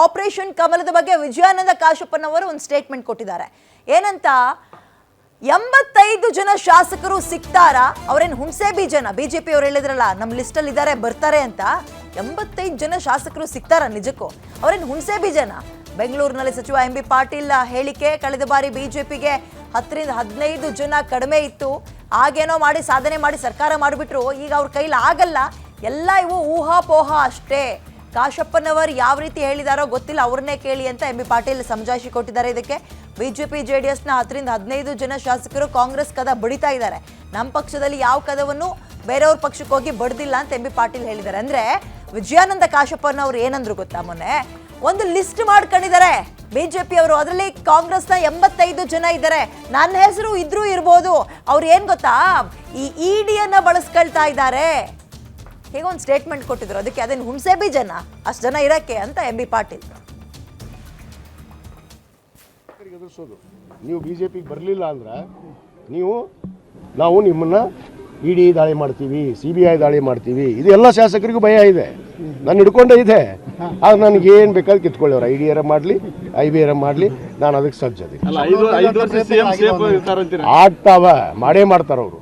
Operation ಕಮಲದ ಬಗ್ಗೆ ವಿಜಯಾನಂದ ಕಾಶಪ್ಪನವರು ಒಂದು ಸ್ಟೇಟ್ಮೆಂಟ್ ಕೊಟ್ಟಿದ್ದಾರೆ. ಏನಂತ, ಎಂಬತ್ತೈದು ಜನ ಶಾಸಕರು ಸಿಗ್ತಾರಾ ಅವ್ರೇನು ಹುಣಸೆ ಬೀಜನ? ಬಿಜೆಪಿ ಅವ್ರು ಹೇಳಿದ್ರಲ್ಲ ನಮ್ಮ ಲಿಸ್ಟಲ್ಲಿ ಇದ್ದಾರೆ ಬರ್ತಾರೆ ಅಂತ. ಎಂಬತ್ತೈದು ಜನ ಶಾಸಕರು ಸಿಗ್ತಾರಾ ನಿಜಕ್ಕೂ? ಅವ್ರೇನು ಹುಣಸೆ ಬೀಜನ? ಬೆಂಗಳೂರಿನಲ್ಲಿ ಸಚಿವ ಎಂ ಬಿ ಪಾಟೀಲ್ ಹೇಳಿಕೆ, ಕಳೆದ ಬಾರಿ ಬಿಜೆಪಿಗೆ ಹತ್ತರಿಂದ ಹದಿನೈದು ಜನ ಕಡಿಮೆ ಇತ್ತು. ಆಗೇನೋ ಮಾಡಿ, ಸಾಧನೆ ಮಾಡಿ ಸರ್ಕಾರ ಮಾಡಿಬಿಟ್ರು. ಈಗ ಅವ್ರ ಕೈಲಿ ಆಗಲ್ಲ. ಎಲ್ಲ ಇವು ಊಹಾಪೋಹ ಅಷ್ಟೇ. ಕಾಶಪ್ಪನವರು ಯಾವ ರೀತಿ ಹೇಳಿದಾರೋ ಗೊತ್ತಿಲ್ಲ. ಅವ್ರನ್ನೇ ಕೇಳಿ ಅಂತ ಎಂ ಬಿ ಪಾಟೀಲ್ ಸಮಜಾಯಿಷಿ ಕೊಟ್ಟಿದ್ದಾರೆ. ಇದಕ್ಕೆ ಬಿಜೆಪಿ ಜೆ ಡಿ ಎಸ್ನ ಹತ್ತರಿಂದ ಹದಿನೈದು ಜನ ಶಾಸಕರು ಕಾಂಗ್ರೆಸ್ ಕದ ಬಡಿತಾ ಇದ್ದಾರೆ. ನಮ್ಮ ಪಕ್ಷದಲ್ಲಿ ಯಾವ ಕದವನ್ನು ಬೇರೆಯವ್ರ ಪಕ್ಷಕ್ಕೆ ಹೋಗಿ ಬಡ್ದಿಲ್ಲ ಅಂತ ಎಂ ಬಿ ಪಾಟೀಲ್ ಹೇಳಿದ್ದಾರೆ. ಅಂದ್ರೆ ವಿಜಯಾನಂದ ಕಾಶಪ್ಪನವ್ರು ಏನಂದ್ರು ಗೊತ್ತಾ ಮೊನ್ನೆ? ಒಂದು ಲಿಸ್ಟ್ ಮಾಡ್ಕೊಂಡಿದ್ದಾರೆ. ಬಿಜೆಪಿ ಅವರು ಅದರಲ್ಲಿ ಕಾಂಗ್ರೆಸ್ನ ಎಂಬತ್ತೈದು ಜನ ಇದ್ದಾರೆ. ನನ್ನ ಹೆಸರು ಇದ್ರೂ ಇರ್ಬೋದು. ಅವ್ರು ಏನು ಗೊತ್ತಾ? ಈ ಇಡಿಯನ್ನು ಬಳಸ್ಕೊಳ್ತಾ ಇದ್ದಾರೆ. ಹೇಗೆ ಒಂದು ಸ್ಟೇಟ್ಮೆಂಟ್ ಕೊಟ್ಟಿದ್ರು. ಅದಕ್ಕೆ ಅದೇನು ಹುಣಸೆ ಜನ ಅಷ್ಟು ಜನ ಇರಕ್ಕೆ ಅಂತ ಎಂ ಬಿ ಪಾಟೀಲ್. ಎದುರಿಸೋದು? ನೀವು ಬಿ ಜೆ ಪಿಗೆ ಬರಲಿಲ್ಲ ಅಂದ್ರೆ ನೀವು ನಾವು ನಿಮ್ಮನ್ನ ಇ ಡಿ ದಾಳಿ ಮಾಡ್ತೀವಿ ಸಿ ಬಿ ಐ ದಾಳಿ ಮಾಡ್ತೀವಿ. ಇದು ಎಲ್ಲ ಶಾಸಕರಿಗೂ ಭಯ ಇದೆ. ನಾನು ಹಿಡ್ಕೊಂಡೇ ಇದೆ. ಆಗ ನನಗೆ ಏನು ಬೇಕಾದ್ರೆ ಕಿತ್ಕೊಳ್ಳೋರು. ಐ ಡಿ ಆರ ಮಾಡಲಿ ಐ ಬಿ ಆರ ಮಾಡಲಿ ನಾನು ಅದಕ್ಕೆ ಸಜ್ಜದೆ ಆಗ್ತಾವ. ಮಾಡೇ ಮಾಡ್ತಾರವರು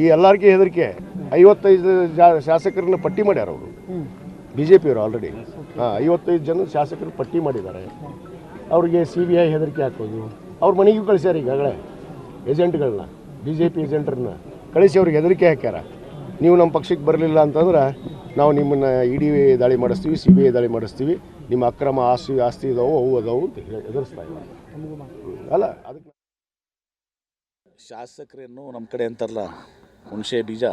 ಈ ಎಲ್ಲರಿಗೂ ಹೆದರಿಕೆ. ಐವತ್ತೈದು ಜಾ- ಶಾಸಕರನ್ನ ಪಟ್ಟಿ ಮಾಡ್ಯಾರ ಅವರು. ಬಿ ಜೆ ಪಿಯವರು ಆಲ್ರೆಡಿ ಹಾಂ ಐವತ್ತೈದು ಜನ ಶಾಸಕರು ಪಟ್ಟಿ ಮಾಡಿದ್ದಾರೆ. ಅವ್ರಿಗೆ ಸಿ ಬಿ ಐ ಹೆದರಿಕೆ ಹಾಕೋದು. ಅವ್ರ ಮನೆಗೂ ಕಳಿಸ್ಯಾರ ಈಗಾಗಲೇ ಏಜೆಂಟ್ಗಳನ್ನ ಬಿ ಜೆ ಪಿ ಏಜೆಂಟ್ರನ್ನ ಕಳಿಸಿ ಅವ್ರಿಗೆ ಹೆದರಿಕೆ ಹಾಕ್ಯಾರ. ನೀವು ನಮ್ಮ ಪಕ್ಷಕ್ಕೆ ಬರಲಿಲ್ಲ ಅಂತಂದ್ರೆ ನಾವು ನಿಮ್ಮನ್ನು ಇಡಿ ದಾಳಿ ಮಾಡಿಸ್ತೀವಿ ಸಿ ಬಿ ಐ ದಾಳಿ ಮಾಡಿಸ್ತೀವಿ. ನಿಮ್ಮ ಅಕ್ರಮ ಆಸ್ತಿ ಆಸ್ತಿ ಇದಾವೋ ಅವು ಅದಾವು ಅಂತ ಹೇಳಿ ಎದುರಿಸ್ತಾ ಇದ್ದಾರೆ. ಅಲ್ಲ ಅದಕ್ಕೆ ಶಾಸಕರೇನು ನಮ್ಮ ಕಡೆ ಅಂತಾರಲ್ಲ ಹುಣಸೆ ಬೀಜ.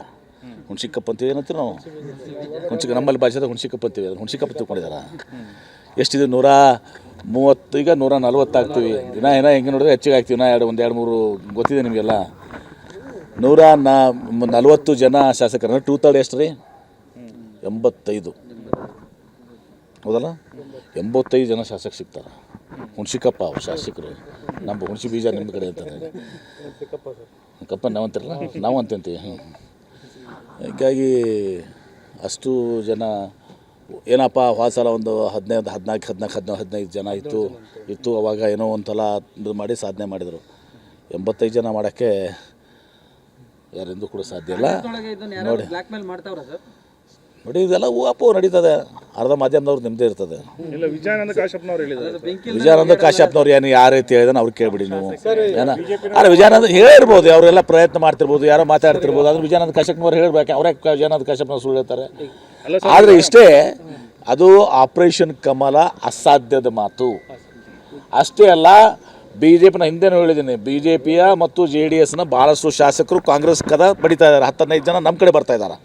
ಹುಣಸಿಕಪ್ಪ ಅಂತೀವಿ ಏನಂತೀವಿ ನಾವು? ಹುಣಸಿಕ ನಮ್ಮಲ್ಲಿ ಭಾಷೆದಾಗ ಹುಣ್ಸಿಕಪ್ಪ ಅಂತೀವಿ ಅದನ್ನು ಹುಣಸಿಕಪ್ಪ ತಿಳ್ಕೊಂಡಿದಾರ. ಎಷ್ಟಿದೆ? ನೂರ ಮೂವತ್ತು ಈಗ ನೂರ ನಲ್ವತ್ತು ಆಗ್ತೀವಿ. ದಿನ ಏನೋ ಹೆಂಗೆ ನೋಡಿದ್ರೆ ಹೆಚ್ಚಿಗೆ ಆಗ್ತೀವಿ. ನಾ ಎರಡು ಒಂದು ಎರಡು ಮೂರು ಗೊತ್ತಿದೆ ನಿಮಗೆಲ್ಲ. ನೂರ ನಾ ನಲ್ವತ್ತು ಜನ ಶಾಸಕರ ಟೂ ತರ್ಡ್ ಎಷ್ಟು ರೀ? ಎಂಬತ್ತೈದು. ಹೌದಲ್ಲ? ಎಂಬತ್ತೈದು ಜನ ಶಾಸಕ ಸಿಗ್ತಾರೆ. ಹುಣಸಿಕಪ್ಪ ಅವ್ರು ಶಾಸಕರು. ನಮ್ಮ ಹುಣಸಿ ಬೀಜ ನಿಮ್ಮ ಕಡೆ ಅಂತಾರೆ. ಕಪ್ಪ ನಾವು ಅಂತೀರಲ್ಲ ನಾವು ಅಂತಂತೀವಿ ಹ್ಞೂ ಹೀಗಾಗಿ ಅಷ್ಟು ಜನ ಏನಪ್ಪ ಹೋದ್ಸಲ ಒಂದು ಹದಿನೈದು ಹದಿನಾಲ್ಕು ಹದಿನಾಲ್ಕು ಹದಿನೈದು ಹದಿನೈದು ಜನ ಇತ್ತು ಇತ್ತು ಅವಾಗ ಏನೋ ಒಂದು ಸಲ ಇದು ಮಾಡಿ ಸಾಧನೆ ಮಾಡಿದರು. ಎಂಬತ್ತೈದು ಜನ ಮಾಡೋಕ್ಕೆ ಯಾರಿಂದೂ ಕೂಡ ಸಾಧ್ಯ ಇಲ್ಲ. ನೋಡಿ. ನೋಡಿ ಇದೆಲ್ಲ ಹೂವಪ್ಪು ನಡೀತದೆ. ಅರ್ಧ ಮಾಧ್ಯಮದವ್ರು ನಿಮ್ಮದೇ ಇರ್ತದೆ. ಇಲ್ಲ ವಿಜಯಾನಂದ ಕಾಶಪ್ಪನವ್ರು ಹೇಳಿದ್ದಾರೆ. ವಿಜಯಾನಂದ ಕಾಶ್ಯಪ್ನವ್ರು ಏನು ಯಾವ ರೀತಿ ಹೇಳಿದಾನೆ ಅವ್ರು ಕೇಳ್ಬಿಡಿ ನೀವು. ಏನ? ಅಲ್ಲ ವಿಜಯಾನಂದ ಹೇಳಿರ್ಬೋದು ಅವರೆಲ್ಲ ಪ್ರಯತ್ನ ಮಾಡ್ತಿರ್ಬೋದು ಯಾರೋ ಮಾತಾಡ್ತಿರ್ಬೋದು ಆದ್ರೆ ವಿಜಯಾನಂದ ಕಾಶ್ಯಪ್ನವ್ರು ಹೇಳ್ಬೇಕು ಅವರೇ ವಿಜಯಾನಂದ ಕಾಶ್ಯಪ್ನವ್ರು ಸುಳ್ಳು ಹೇಳ್ತಾರೆ? ಆದರೆ ಇಷ್ಟೇ ಅದು ಆಪರೇಷನ್ ಕಮಲ ಅಸಾಧ್ಯದ ಮಾತು. ಅಷ್ಟೇ ಅಲ್ಲ ಬಿ ಜೆ ಪಿನ ಹಿಂದೆನೂ ಹೇಳಿದ್ದೀನಿ ಬಿ ಜೆ ಪಿಯ ಮತ್ತು ಜೆ ಡಿ ಎಸ್ನ ಭಾಳಷ್ಟು ಶಾಸಕರು ಕಾಂಗ್ರೆಸ್ ಕದ ಬಡಿತಾ ಇದ್ದಾರೆ. ಹತ್ತನೈದು ಜನ ನಮ್ಮ ಕಡೆ ಬರ್ತಾ ಇದ್ದಾರೆ.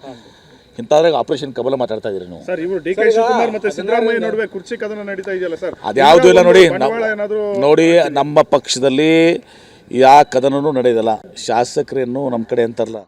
ಇಂಥದ್ರಾಗ ಆಪರೇಷನ್ ಕಬಲ ಮಾತಾಡ್ತಾ ಇದ್ರಿ ನೀವು. ಸರ್ ಇವರು ಡಿ ಕೆ ಶಿವಕುಮಾರ್ ಮತ್ತೆ ಸಿದ್ದರಾಮಯ್ಯ ನಡುವೆ ಕುರ್ಚಿ ಕದನ ನಡೀತಾ ಇದೆಯಲ್ಲ ಸರ್? ಅದ್ಯಾವುದೂ ಇಲ್ಲ ನೋಡಿ ನೋಡಿ ನಮ್ಮ ಪಕ್ಷದಲ್ಲಿ ಯಾ ಕದನೂ ನಡೆಯೋದಿಲ್ಲ. ಶಾಸಕರೇನು ನಮ್ಮ ಕಡೆ ಅಂತಾರಲ್ಲ.